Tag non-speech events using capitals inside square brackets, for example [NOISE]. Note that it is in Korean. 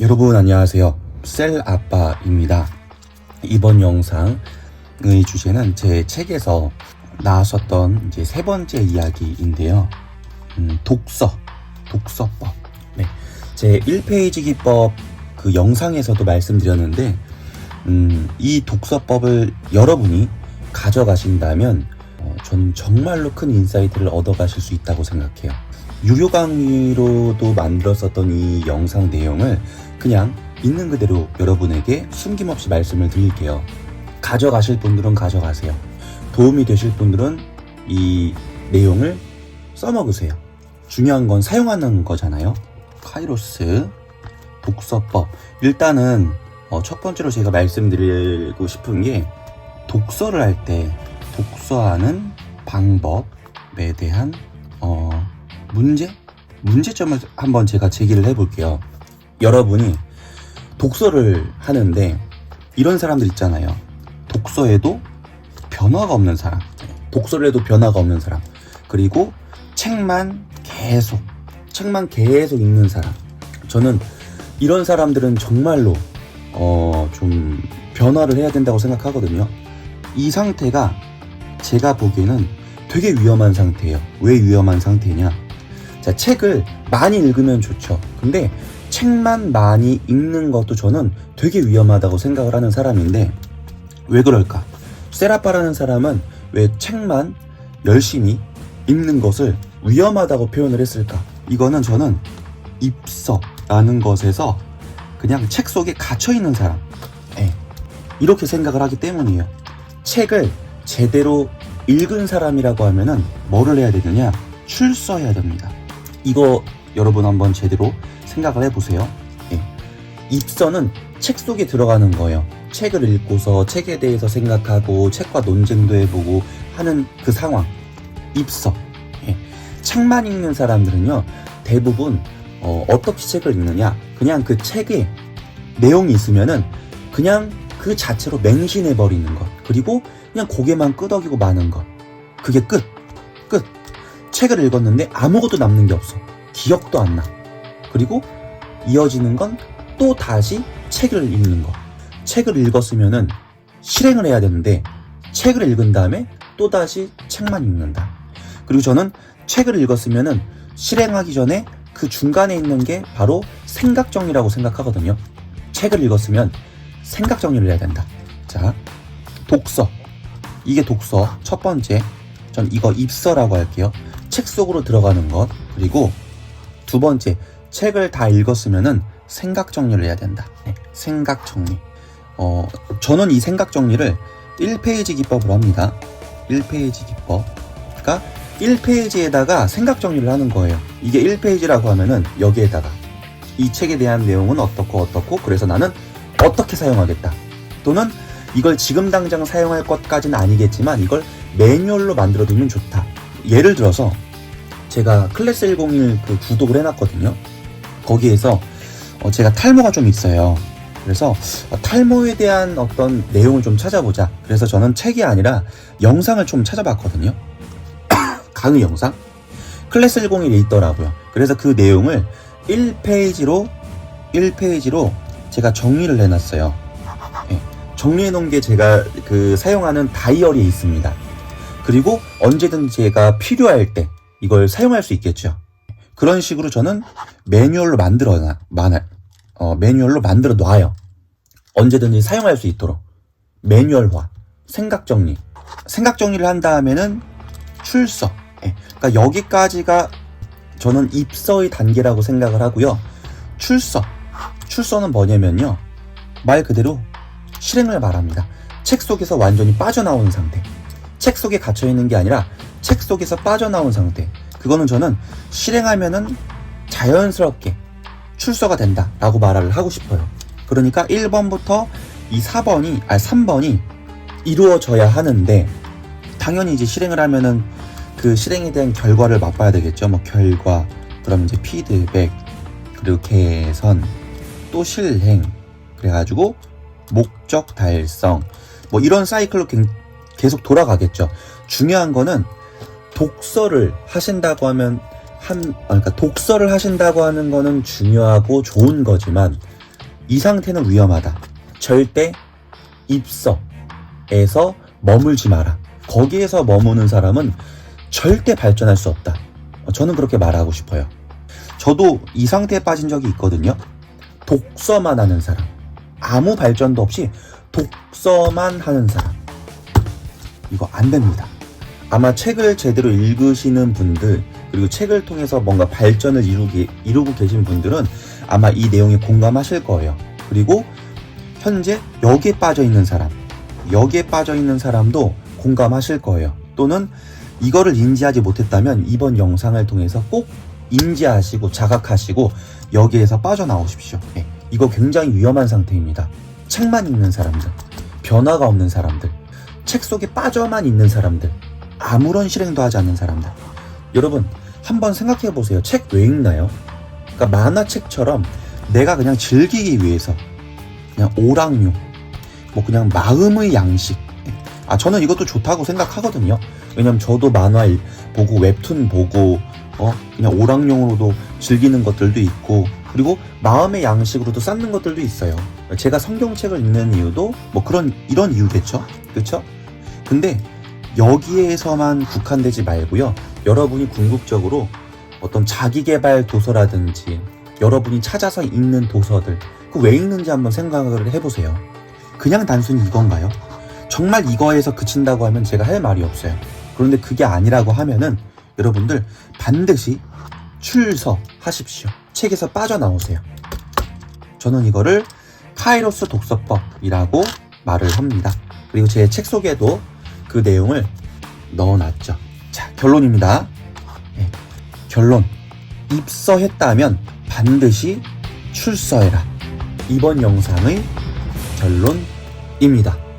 여러분 안녕하세요. 셀 아빠입니다. 이번 영상의 주제는 제 책에서 나왔었던 이제 세 번째 이야기인데요. 음, 독서, 독서법. 네. 제 1페이지 기법 그 영상에서도 말씀드렸는데, 음, 이 독서법을 여러분이 가져가신다면, 어, 전 정말로 큰 인사이트를 얻어가실 수 있다고 생각해요. 유료 강의로도 만들었었던 이 영상 내용을 그냥 있는 그대로 여러분에게 숨김없이 말씀을 드릴게요. 가져가실 분들은 가져가세요. 도움이 되실 분들은 이 내용을 써먹으세요. 중요한 건 사용하는 거잖아요. 카이로스 독서법. 일단은 어, 첫 번째로 제가 말씀드리고 싶은 게 독서를 할 때 독서하는 방법에 대한 어, 문제? 문제점을 한번 제가 제기를 해볼게요. 여러분이 독서를 하는데 이런 사람들 있잖아요. 독서에도 변화가 없는 사람. 독서를 해도 변화가 없는 사람. 그리고 책만 계속, 책만 계속 읽는 사람. 저는 이런 사람들은 정말로, 어, 좀 변화를 해야 된다고 생각하거든요. 이 상태가 제가 보기에는 되게 위험한 상태예요. 왜 위험한 상태냐? 자, 책을 많이 읽으면 좋죠. 근데 책만 많이 읽는 것도 저는 되게 위험하다고 생각을 하는 사람인데 왜 그럴까? 세라파라는 사람은 왜 책만 열심히 읽는 것을 위험하다고 표현을 했을까? 이거는 저는 입서라는 것에서 그냥 책 속에 갇혀 있는 사람, 예, 이렇게 생각을 하기 때문이에요. 책을 제대로 읽은 사람이라고 하면은 뭐를 해야 되느냐? 출서해야 됩니다. 이거 여러분 한번 제대로 생각을 해보세요. 예. 입서는 책 속에 들어가는 거예요. 책을 읽고서 책에 대해서 생각하고 책과 논쟁도 해보고 하는 그 상황. 입서. 예. 책만 읽는 사람들은요, 대부분 어, 어떻게 책을 읽느냐? 그냥 그 책에 내용이 있으면은 그냥 그 자체로 맹신해 버리는 것. 그리고 그냥 고개만 끄덕이고 마는 것. 그게 끝. 끝. 책을 읽었는데 아무것도 남는 게 없어. 기억도 안 나. 그리고 이어지는 건 또 다시 책을 읽는 거. 책을 읽었으면은 실행을 해야 되는데 책을 읽은 다음에 또 다시 책만 읽는다. 그리고 저는 책을 읽었으면은 실행하기 전에 그 중간에 있는 게 바로 생각 정리라고 생각하거든요. 책을 읽었으면 생각 정리를 해야 된다. 자, 독서. 이게 독서 첫 번째. 전 이거 입서라고 할게요. 책 속으로 들어가는 것. 그리고 두 번째, 책을 다 읽었으면은 생각 정리를 해야 된다. 네, 생각 정리. 어, 저는 이 생각 정리를 1페이지 기법으로 합니다. 1페이지 기법. 그러니까 1페이지에다가 생각 정리를 하는 거예요. 이게 1페이지라고 하면은 여기에다가 이 책에 대한 내용은 어떻고 어떻고 그래서 나는 어떻게 사용하겠다. 또는 이걸 지금 당장 사용할 것까지는 아니겠지만 이걸 매뉴얼로 만들어 두면 좋다. 예를 들어서 제가 클래스 101 그 구독을 해놨거든요. 거기에서 어, 제가 탈모가 좀 있어요. 그래서 어, 탈모에 대한 어떤 내용을 좀 찾아보자. 그래서 저는 책이 아니라 영상을 좀 찾아봤거든요. [COUGHS] 강의 영상? 클래스 101에 있더라고요. 그래서 그 내용을 1페이지로 1페이지로 제가 정리를 해놨어요. 예, 정리해 놓은 게 제가 그 사용하는 다이어리에 있습니다. 그리고 언제든 제가 필요할 때 이걸 사용할 수 있겠죠. 그런 식으로 저는 매뉴얼로 만들어 놔, 만- 어, 매뉴얼로 만들어 놔요. 언제든지 사용할 수 있도록. 매뉴얼화, 생각 정리. 생각 정리를 한 다음에는 출서. 예, 그러니까 여기까지가 저는 입서의 단계라고 생각을 하고요. 출서. 출서는 뭐냐면요. 말 그대로 실행을 말합니다. 책 속에서 완전히 빠져나온 상태. 책 속에 갇혀 있는 게 아니라 책 속에서 빠져나온 상태. 그거는 저는 실행하면은 자연스럽게 출서가 된다라고 말을 하고 싶어요. 그러니까 1번부터 이 4번이, 아 3번이 이루어져야 하는데 당연히 이제 실행을 하면은 그 실행에 대한 결과를 맛봐야 되겠죠. 뭐 결과, 그럼 이제 피드백, 그리고 개선, 또 실행, 그래가지고 목적 달성, 뭐 이런 사이클로 갱- 계속 돌아가겠죠. 중요한 거는 독서를 하신다고 하면 한 아, 그러니까 독서를 하신다고 하는 거는 중요하고 좋은 거지만 이 상태는 위험하다. 절대 입서에서 머물지 마라. 거기에서 머무는 사람은 절대 발전할 수 없다. 어, 저는 그렇게 말하고 싶어요. 저도 이 상태에 빠진 적이 있거든요. 독서만 하는 사람. 아무 발전도 없이 독서만 하는 사람. 이거 안 됩니다. 아마 책을 제대로 읽으시는 분들, 그리고 책을 통해서 뭔가 발전을 이루기, 이루고 계신 분들은 아마 이 내용에 공감하실 거예요. 그리고 현재 여기에 빠져 있는 사람, 여기에 빠져 있는 사람도 공감하실 거예요. 또는 이거를 인지하지 못했다면 이번 영상을 통해서 꼭 인지하시고 자각하시고 여기에서 빠져나오십시오. 네, 이거 굉장히 위험한 상태입니다. 책만 읽는 사람들, 변화가 없는 사람들, 책 속에 빠져만 있는 사람들, 아무런 실행도 하지 않는 사람들. 여러분, 한번 생각해 보세요. 책 왜 읽나요? 그러니까 만화책처럼 내가 그냥 즐기기 위해서 그냥 오락용, 뭐 그냥 마음의 양식. 아 저는 이것도 좋다고 생각하거든요. 왜냐면 저도 만화 일- 보고 웹툰 보고 어 그냥 오락용으로도 즐기는 것들도 있고 그리고 마음의 양식으로도 쌓는 것들도 있어요. 제가 성경책을 읽는 이유도 뭐 그런 이런 이유겠죠, 그렇죠? 근데 여기에서만 국한되지 말고요. 여러분이 궁극적으로 어떤 자기개발 도서라든지 여러분이 찾아서 읽는 도서들 그 왜 읽는지 한번 생각을 해보세요. 그냥 단순히 이건가요? 정말 이거에서 그친다고 하면 제가 할 말이 없어요. 그런데 그게 아니라고 하면은 여러분들 반드시 출서하십시오. 책에서 빠져나오세요. 저는 이거를 카이로스 독서법이라고 말을 합니다. 그리고 제 책 속에도 그 내용을 넣어놨죠. 자, 결론입니다. 예, 결론. 입서했다면 반드시 출서해라. 이번 영상의 결론입니다.